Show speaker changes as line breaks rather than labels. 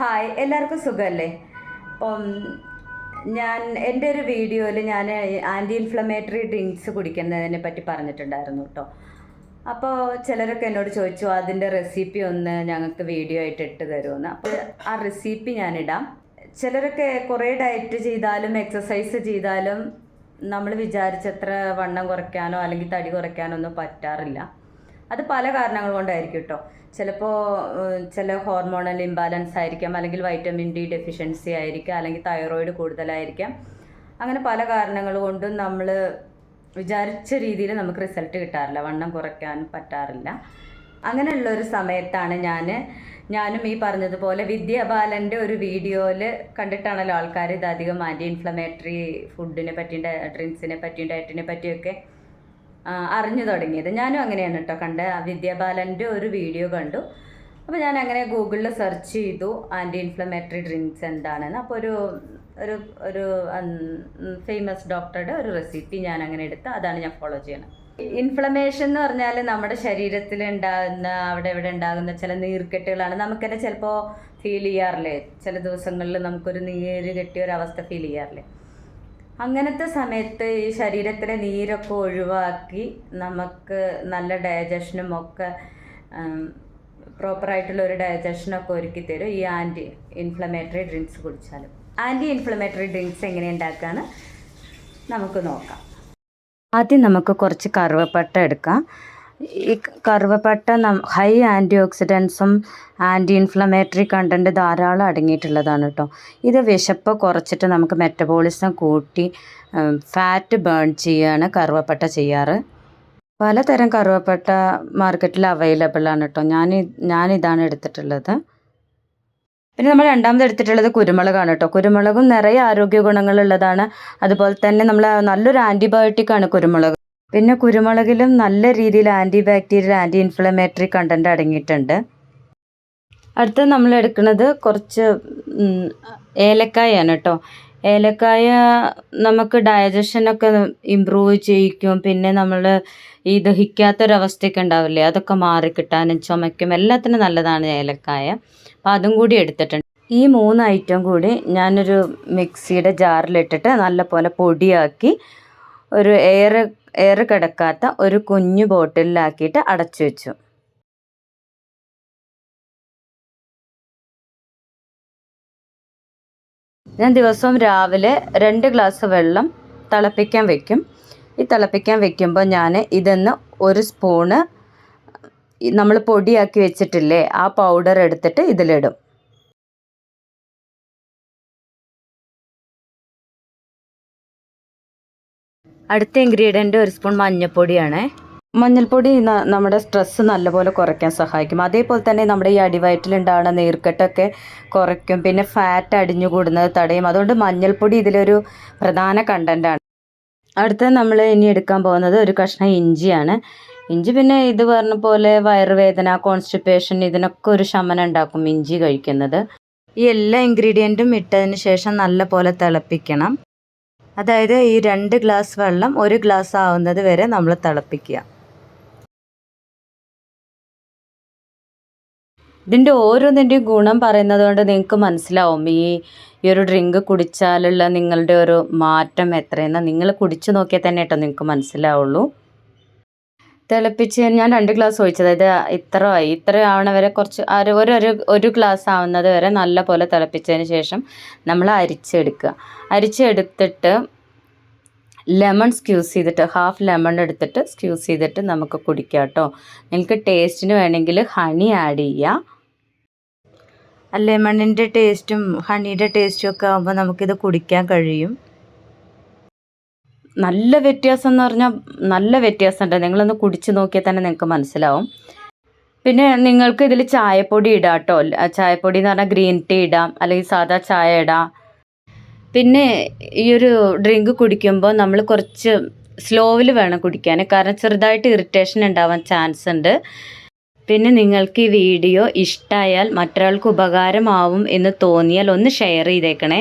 Hi എല്ലാവർക്കും സുഖമല്ലേ? അപ്പം ഞാൻ എന്റെ ഒരു വീഡിയോയിൽ ഞാൻ ആന്റി ഇൻഫ്ലമേറ്ററി ഡ്രിങ്ക്സ് കുടിക്കുന്നതിനെ പറ്റി പറഞ്ഞിട്ടുണ്ടായിരുന്നു കേട്ടോ. അപ്പോൾ ചിലരൊക്കെ എന്നോട് ചോദിച്ചു അതിന്റെ റെസിപ്പി ഒന്ന് ഞങ്ങൾക്ക് വീഡിയോ ആയിട്ട് ഇട്ട് തരുമെന്ന്? അപ്പോൾ ആ റെസിപ്പി ഞാനിടാം. ചിലരൊക്കെ കുറേ ഡയറ്റ് ചെയ്താലും എക്സസൈസ് ചെയ്താലും നമ്മൾ വിചാരിച്ചത്ര വണ്ണം കുറയ്ക്കാനോ അല്ലെങ്കിൽ തടി കുറയ്ക്കാനോ ഒന്നും പറ്റാറില്ല. അത് പല കാരണങ്ങൾ കൊണ്ടായിരിക്കും കേട്ടോ. ചിലപ്പോൾ ചില ഹോർമോണൽ ഇംബാലൻസ് ആയിരിക്കാം അല്ലെങ്കിൽ വൈറ്റമിൻ ഡി ഡെഫിഷ്യൻസി ആയിരിക്കാം അല്ലെങ്കിൽ തൈറോയിഡ് കൂടുതലായിരിക്കാം. അങ്ങനെ പല കാരണങ്ങൾ കൊണ്ടും നമ്മൾ വിചാരിച്ച രീതിയിൽ നമുക്ക് റിസൾട്ട് കിട്ടാറില്ല. വണ്ണം കുറയ്ക്കാൻ പറ്റാറില്ല. അങ്ങനെയുള്ള ഒരു സമയത്താണ് ഞാൻ ഞാനും ഈ പറഞ്ഞതുപോലെ വിദ്യാബാലന്റെ ഒരു വീഡിയോയിൽ കണ്ടിട്ടാണല്ലോ ആൾക്കാർ ഇതധികം ആന്റി ഇൻഫ്ലമേറ്ററി ഫുഡിനെ പറ്റിയും ഡ്രിങ്ക്സിനെ പറ്റിയും ഡയറ്റിനെ പറ്റിയൊക്കെ അറിഞ്ഞു തുടങ്ങിയത്. ഞാനും അങ്ങനെയാണ് കേട്ടോ കണ്ട വിദ്യാബാലന്റെ ഒരു വീഡിയോ കണ്ടു. അപ്പോൾ ഞാൻ അങ്ങനെ ഗൂഗിളിൽ സെർച്ച് ചെയ്തു ആന്റി ഇൻഫ്ലമേറ്ററി ഡ്രിങ്ക്സ് എന്താണെന്ന്. അപ്പോൾ ഒരു ഒരു ഒരു ഫേമസ് ഡോക്ടറുടെ ഒരു റെസിപ്പി ഞാൻ അങ്ങനെ എടുത്ത് അതാണ് ഞാൻ ഫോളോ ചെയ്യണത്. ഇൻഫ്ലമേഷൻ എന്ന് പറഞ്ഞാൽ നമ്മുടെ ശരീരത്തിൽ ഉണ്ടാകുന്ന അവിടെ ഇവിടെ ഉണ്ടാകുന്ന ചില നീർക്കെട്ടുകളാണ്. നമുക്ക് തന്നെ ചിലപ്പോൾ ഫീൽ ചെയ്യാറില്ലേ? ചില ദിവസങ്ങളിൽ നമുക്കൊരു നീര് കെട്ടിയ ഒരു അവസ്ഥ ഫീൽ ചെയ്യാറില്ലേ? അങ്ങനത്തെ സമയത്ത് ഈ ശരീരത്തിലെ നീരൊക്കെ ഒഴിവാക്കി നമുക്ക് നല്ല ഡയജഷനും ഒക്കെ പ്രോപ്പറായിട്ടുള്ള ഒരു ഡയജഷനൊക്കെ ഒരുക്കി തരും. ഈ ആന്റി ഇൻഫ്ലമേറ്ററി ഡ്രിങ്ക്സ് കുടിച്ചാലും. ആന്റി ഇൻഫ്ലമേറ്ററി ഡ്രിങ്ക്സ് എങ്ങനെ ഉണ്ടാക്കാന്ന് നമുക്ക് നോക്കാം. ആദ്യം നമുക്ക് കുറച്ച് കറുവപ്പട്ട എടുക്കാം. ഈ കറുവപ്പട്ട ഹൈ ആന്റി ഓക്സിഡൻസും ആന്റി ഇൻഫ്ലമേറ്ററി കണ്ടന്റ് ധാരാളം അടങ്ങിയിട്ടുള്ളതാണ് കേട്ടോ ഇത് വിശപ്പ് കുറച്ചിട്ട് നമുക്ക് മെറ്റബോളിസം കൂട്ടി ഫാറ്റ് ബേൺ ചെയ്യാണ് കറുവപ്പട്ട ചെയ്യാറ്. പലതരം കറുവപ്പട്ട മാർക്കറ്റിൽ അവൈലബിൾ ആണ് കേട്ടോ ഞാൻ ഞാനിതാണ് എടുത്തിട്ടുള്ളത്. പിന്നെ നമ്മൾ രണ്ടാമത് എടുത്തിട്ടുള്ളത് കുരുമുളകാണ് കേട്ടോ കുരുമുളകും നിറയെ ആരോഗ്യ ഗുണങ്ങളുള്ളതാണ്. അതുപോലെ തന്നെ നമ്മൾ നല്ലൊരു ആന്റിബയോട്ടിക് ആണ് കുരുമുളക്. പിന്നെ കുരുമുളകിലും നല്ല രീതിയിൽ anti bacterial anti inflammatory content അടങ്ങിയിട്ടുണ്ട്. അടുത്ത നമ്മൾ എടുക്കുന്നത് കുറച്ച് ഏലക്കായാണ് കേട്ടോ. ഏലക്കായ നമുക്ക് ഡയജഷനൊക്കെ ഇമ്പ്രൂവ് ചെയ്യിക്കും. പിന്നെ നമ്മൾ ഈ ദഹിക്കാത്തൊരവസ്ഥയൊക്കെ ഉണ്ടാവില്ലേ അതൊക്കെ മാറിക്കിട്ടാനും ചുമയ്ക്കും. എല്ലാത്തിനും നല്ലതാണ് ഏലക്കായ. അപ്പോൾ അതും കൂടി എടുത്തിട്ടുണ്ട്. ഈ മൂന്ന് ഐറ്റം കൂടി ഞാനൊരു മിക്സിയുടെ ജാറിലിട്ടിട്ട് നല്ലപോലെ പൊടിയാക്കി ഒരു എയർ എയർ കിടക്കാത്ത ഒരു കുഞ്ഞു ബോട്ടിലാക്കിയിട്ട് അടച്ചു വെച്ചു. ഞാൻ ദിവസവും രാവിലെ രണ്ട് ഗ്ലാസ് വെള്ളം തിളപ്പിക്കാൻ വെക്കും. ഈ തിളപ്പിക്കാൻ വെക്കുമ്പോൾ ഞാൻ ഇതെന്ന് ഒരു സ്പൂണ് നമ്മൾ പൊടിയാക്കി വെച്ചിട്ടില്ലേ ആ പൗഡർ എടുത്തിട്ട് ഇതിലിടും. അടുത്ത ഇൻഗ്രീഡിയന്റ് ഒരു സ്പൂൺ മഞ്ഞൾപ്പൊടിയാണ് മഞ്ഞൾപ്പൊടി നമ്മുടെ സ്ട്രെസ്സ് നല്ലപോലെ കുറയ്ക്കാൻ സഹായിക്കും. അതേപോലെ തന്നെ നമ്മുടെ ഈ അടിവയറ്റിലുണ്ടാകുന്ന നീർക്കെട്ടൊക്കെ കുറയ്ക്കും. പിന്നെ ഫാറ്റ് അടിഞ്ഞുകൂടുന്നത് തടയും. അതുകൊണ്ട് മഞ്ഞൾപ്പൊടി ഇതിലൊരു പ്രധാന കണ്ടന്റാണ് അടുത്ത നമ്മൾ ഇനി എടുക്കാൻ പോകുന്നത് ഒരു കഷ്ണം ഇഞ്ചിയാണ്. ഇഞ്ചി പിന്നെ ഇത് പറഞ്ഞ പോലെ വയറുവേദന കോൺസ്റ്റിപ്പേഷൻ ഇതിനൊക്കെ ഒരു ശമനം ഉണ്ടാക്കും ഇഞ്ചി കഴിക്കുന്നത്. ഈ എല്ലാ ഇൻഗ്രീഡിയന്റും ഇട്ടതിന് ശേഷം നല്ല പോലെ തിളപ്പിക്കണം. അതായത് ഈ രണ്ട് ഗ്ലാസ് വെള്ളം ഒരു ഗ്ലാസ് ആവുന്നത് വരെ നമ്മൾ തിളപ്പിക്കുക. ഇതിന്റെ ഓരോന്നിന്റെയും ഗുണം പറയുന്നത് കൊണ്ട് നിങ്ങൾക്ക് മനസ്സിലാവും. ഈ ഈ ഒരു ഡ്രിങ്ക് കുടിച്ചാലുള്ള നിങ്ങളുടെ ഒരു മാറ്റം എത്രയെന്ന് നിങ്ങൾ കുടിച്ചു നോക്കിയാൽ തന്നെ കേട്ടോ നിങ്ങൾക്ക് മനസ്സിലാവുള്ളൂ. തിളപ്പിച്ച് ഞാൻ രണ്ട് ഗ്ലാസ് ഒഴിച്ചത് അതായത് ഇത്ര ആയി. ഇത്ര ആവണ വരെ കുറച്ച് ഒരു ഒരു ഒരു ഗ്ലാസ് ആവുന്നത് വരെ നല്ല പോലെ തിളപ്പിച്ചതിന് ശേഷം നമ്മൾ അരിച്ചെടുക്കുക. അരിച്ചെടുത്തിട്ട് ലെമൺ സ്ക്യൂസ് ചെയ്തിട്ട് ഹാഫ് ലെമൺ എടുത്തിട്ട് സ്ക്യൂസ് ചെയ്തിട്ട് നമുക്ക് കുടിക്കാം കേട്ടോ നിങ്ങൾക്ക് ടേസ്റ്റിന് വേണമെങ്കിൽ ഹണി ആഡ് ചെയ്യുക ലെമണിന്റെ ടേസ്റ്റും ഹണിയുടെ ടേസ്റ്റും ഒക്കെ ആകുമ്പോൾ നമുക്കിത് കുടിക്കാൻ കഴിയും. നല്ല വ്യത്യാസം എന്ന് പറഞ്ഞാൽ നല്ല വ്യത്യാസമുണ്ട്. നിങ്ങളൊന്ന് കുടിച്ച് നോക്കിയാൽ തന്നെ നിങ്ങൾക്ക് മനസ്സിലാവും. പിന്നെ നിങ്ങൾക്ക് ഇതിൽ ചായപ്പൊടി ഇടാം കേട്ടോ. ചായപ്പൊടി എന്ന് പറഞ്ഞാൽ ഗ്രീൻ ടീ ഇടാം അല്ലെങ്കിൽ സാധാ ചായ ഇടാം. പിന്നെ ഈ ഒരു ഡ്രിങ്ക് കുടിക്കുമ്പോൾ നമ്മൾ കുറച്ച് സ്ലോവിൽ വേണം കുടിക്കാൻ. കാരണം ചെറുതായിട്ട് ഇറിറ്റേഷൻ ഉണ്ടാവാൻ ചാൻസ് ഉണ്ട്. പിന്നെ നിങ്ങൾക്ക് ഈ വീഡിയോ ഇഷ്ടമായാൽ മറ്റൊരാൾക്ക് ഉപകാരമാവും എന്ന് തോന്നിയാൽ ഒന്ന് ഷെയർ ചെയ്തേക്കണേ.